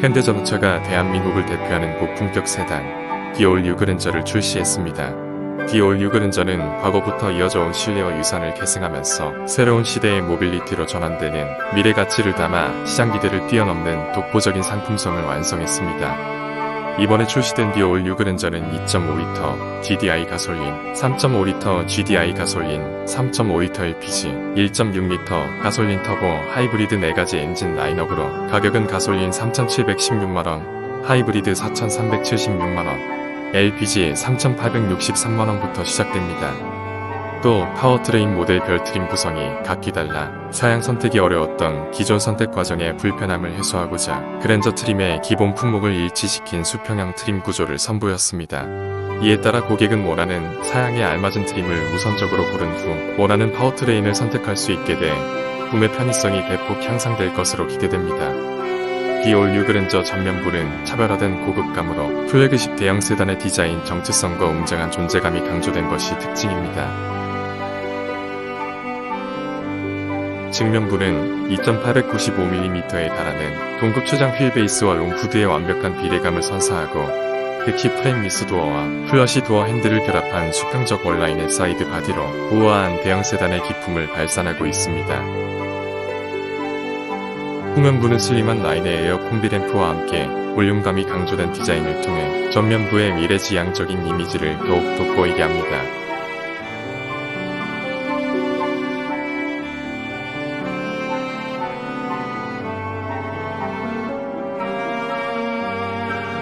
현대자동차가 대한민국을 대표하는 고품격 세단 디올 유그랜저를 출시했습니다. 디올 유그랜저는 과거부터 이어져온 신뢰와 유산을 계승하면서 새로운 시대의 모빌리티로 전환되는 미래 가치를 담아 시장 기대를 뛰어넘는 독보적인 상품성을 완성했습니다. 이번에 출시된 디올 유그랜저는 2.5리터 GDI 가솔린, 3.5리터 GDI 가솔린, 3.5리터 LPG, 1.6리터 가솔린 터보 하이브리드 4가지 엔진 라인업으로 가격은 가솔린 3,716만원, 하이브리드 4,376만원, LPG 3,863만원부터 시작됩니다. 또 파워트레인 모델 별 트림 구성이 각기 달라 사양 선택이 어려웠던 기존 선택 과정의 불편함을 해소하고자 그랜저 트림의 기본 품목을 일치시킨 수평형 트림 구조를 선보였습니다. 이에 따라 고객은 원하는 사양에 알맞은 트림을 우선적으로 고른 후 원하는 파워트레인을 선택할 수 있게 돼 구매 편의성이 대폭 향상될 것으로 기대됩니다. 디올 뉴그랜저 전면부는 차별화된 고급감으로 플래그십 대형 세단의 디자인 정체성과 웅장한 존재감이 강조된 것이 특징입니다. 측면부는 2895mm에 달하는 동급 최장 휠 베이스와 롱푸드의 완벽한 비례감을 선사하고 특히 프레임 미스 도어와 플러시 도어 핸들을 결합한 수평적 원라인의 사이드 바디로 우아한 대형 세단의 기품을 발산하고 있습니다. 후면부는 슬림한 라인의 에어 콤비 램프와 함께 볼륨감이 강조된 디자인을 통해 전면부의 미래지향적인 이미지를 더욱 돋보이게 합니다.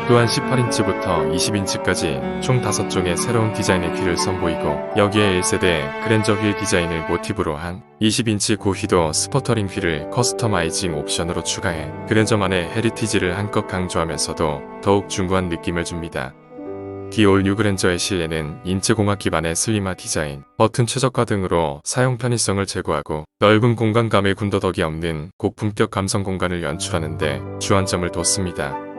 또한 18인치부터 20인치까지 총 5종의 새로운 디자인의 휠을 선보이고 여기에 1세대 그랜저 휠 디자인을 모티브로 한 20인치 고휘도 스포터링 휠을 커스터마이징 옵션으로 추가해 그랜저만의 헤리티지를 한껏 강조하면서도 더욱 중후한 느낌을 줍니다. 디올 뉴그랜저의 실내는 인체공학 기반의 슬림화 디자인, 버튼 최적화 등으로 사용 편의성을 제고하고 넓은 공간감의 군더더기 없는 고품격 감성 공간을 연출하는데 주안점을 뒀습니다.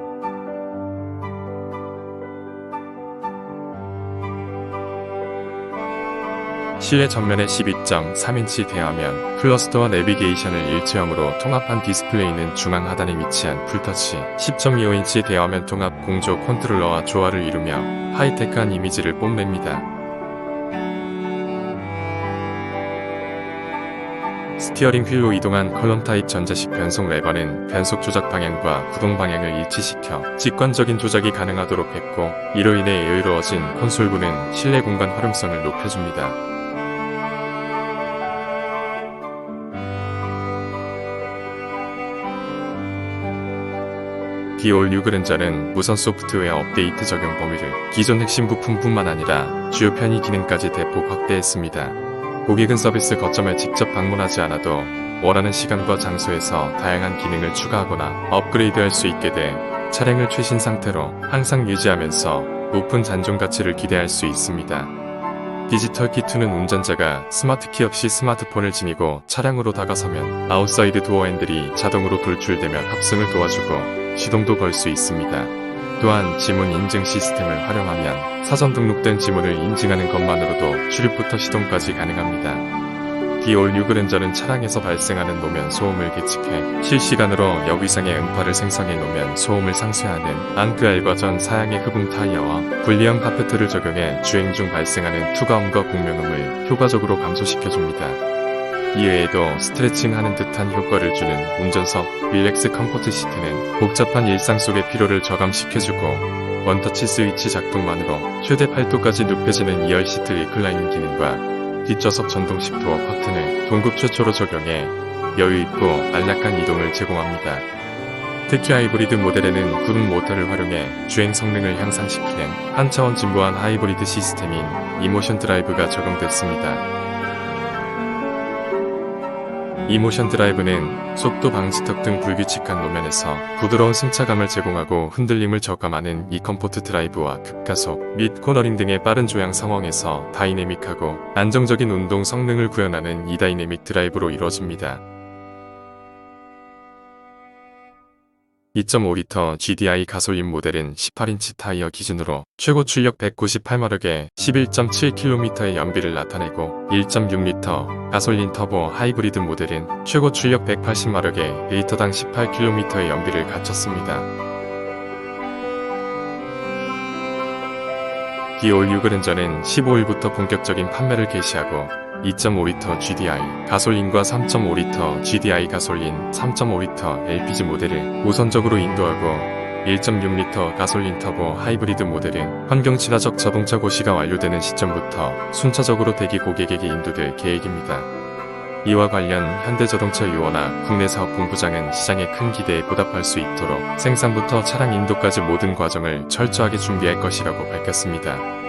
실내 전면에 12.3인치 대화면, 플러스터와 내비게이션을 일체형으로 통합한 디스플레이는 중앙 하단에 위치한 풀터치, 10.25인치 대화면 통합 공조 컨트롤러와 조화를 이루며 하이테크한 이미지를 뽐냅니다. 스티어링 휠로 이동한 컬럼 타입 전자식 변속 레버는 변속 조작 방향과 구동 방향을 일치시켜 직관적인 조작이 가능하도록 했고 이로 인해 여유로워진 콘솔부는 실내 공간 활용성을 높여줍니다. 디올 뉴그랜저는 무선 소프트웨어 업데이트 적용 범위를 기존 핵심 부품뿐만 아니라 주요 편의 기능까지 대폭 확대했습니다. 고객은 서비스 거점을 직접 방문하지 않아도 원하는 시간과 장소에서 다양한 기능을 추가하거나 업그레이드할 수 있게 돼 차량을 최신 상태로 항상 유지하면서 높은 잔존 가치를 기대할 수 있습니다. 디지털 키2는 운전자가 스마트키 없이 스마트폰을 지니고 차량으로 다가서면 아웃사이드 도어 핸들이 자동으로 돌출되며 탑승을 도와주고 시동도 걸 수 있습니다. 또한 지문 인증 시스템을 활용하면 사전 등록된 지문을 인증하는 것만으로도 출입부터 시동까지 가능합니다. 디올 뉴그랜저는 차량에서 발생하는 노면 소음을 계측해 실시간으로 역위상의 음파를 생성해 노면 소음을 상쇄하는 앙크알과 전 사양의 흡음 타이어와 분리형 카페트를 적용해 주행 중 발생하는 투과음과 공명음을 효과적으로 감소시켜줍니다. 이외에도 스트레칭하는 듯한 효과를 주는 운전석 릴렉스 컴포트 시트는 복잡한 일상 속의 피로를 저감시켜주고 원터치 스위치 작동만으로 최대 8도까지 눕혀지는 2열 시트 리클라이닝 기능과 뒷좌석 전동식 도어 커튼을 동급 최초로 적용해 여유있고 안락한 이동을 제공합니다. 특히 하이브리드 모델에는 구름 모터를 활용해 주행 성능을 향상시키는 한 차원 진보한 하이브리드 시스템인 이모션 드라이브가 적용됐습니다. 이모션 드라이브는 속도 방지턱 등 불규칙한 노면에서 부드러운 승차감을 제공하고 흔들림을 저감하는 이 컴포트 드라이브와 급가속 및 코너링 등의 빠른 조향 상황에서 다이내믹하고 안정적인 운동 성능을 구현하는 이 다이내믹 드라이브로 이루어집니다. 2.5L GDI 가솔린 모델은 18인치 타이어 기준으로 최고 출력 198마력에 11.7km의 연비를 나타내고 1.6L 가솔린 터보 하이브리드 모델은 최고 출력 180마력에 1터당 18km의 연비를 갖췄습니다. 기올 유그랜저는 15일부터 본격적인 판매를 개시하고 2.5리터 GDI 가솔린과 3.5리터 GDI 가솔린, 3.5리터 LPG 모델을 우선적으로 인도하고 1.6리터 가솔린 터보 하이브리드 모델은 환경 친화적 자동차 고시가 완료되는 시점부터 순차적으로 대기 고객에게 인도될 계획입니다. 이와 관련 현대자동차 유원화 국내 사업 본부장은 시장의 큰 기대에 보답할 수 있도록 생산부터 차량 인도까지 모든 과정을 철저하게 준비할 것이라고 밝혔습니다.